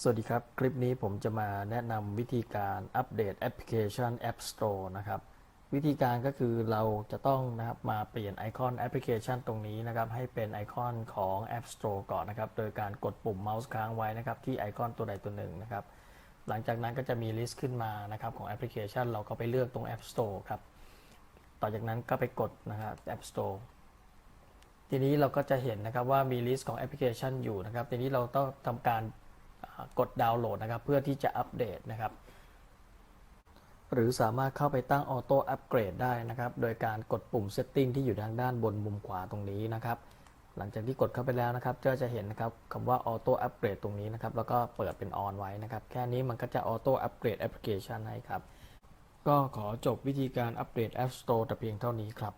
สวัสดีครับ คลิปนี้ผมจะมาแนะนำวิธีการอัปเดตแอปพลิเคชัน App Store นะครับ วิธีการก็คือเราจะต้องนะครับมาเปลี่ยนไอคอนแอปพลิเคชันตรงนี้นะครับ ให้เป็นไอคอนของ App Store ก่อนนะครับ โดยการกดปุ่มเมาส์ค้างไว้นะครับ ที่ไอคอนตัวใดตัวหนึ่งนะครับ หลังจากนั้นก็จะมีลิสต์ขึ้นมานะครับของแอปพลิเคชัน เราก็ไปเลือกตรง App Store ครับ ต่อจากนั้นก็ไปกดนะครับ App Store ทีนี้เราก็จะเห็นนะครับว่ามีลิสต์ของแอปพลิเคชันอยู่นะครับ ทีนี้เราต้องทำการ กดดาวน์โหลดนะครับ เพื่อที่จะอัปเดตนะครับ หรือสามารถเข้าไปตั้งออโต้อัปเกรดได้นะครับ โดยการกดปุ่ม Setting ที่อยู่ทางด้านบนมุมขวาตรงนี้นะครับ หลังจากที่กดเข้าไปแล้วนะครับก็จะเห็นนะครับคำว่าออโต้อัปเกรดตรงนี้นะครับ แล้วก็เปิดเป็นออนไว้นะครับ แค่นี้มันก็จะออโต้อัปเกรดแอปพลิเคชันให้ครับ ก็ขอจบวิธีการอัปเดต App Store แต่เพียงเท่านี้ครับ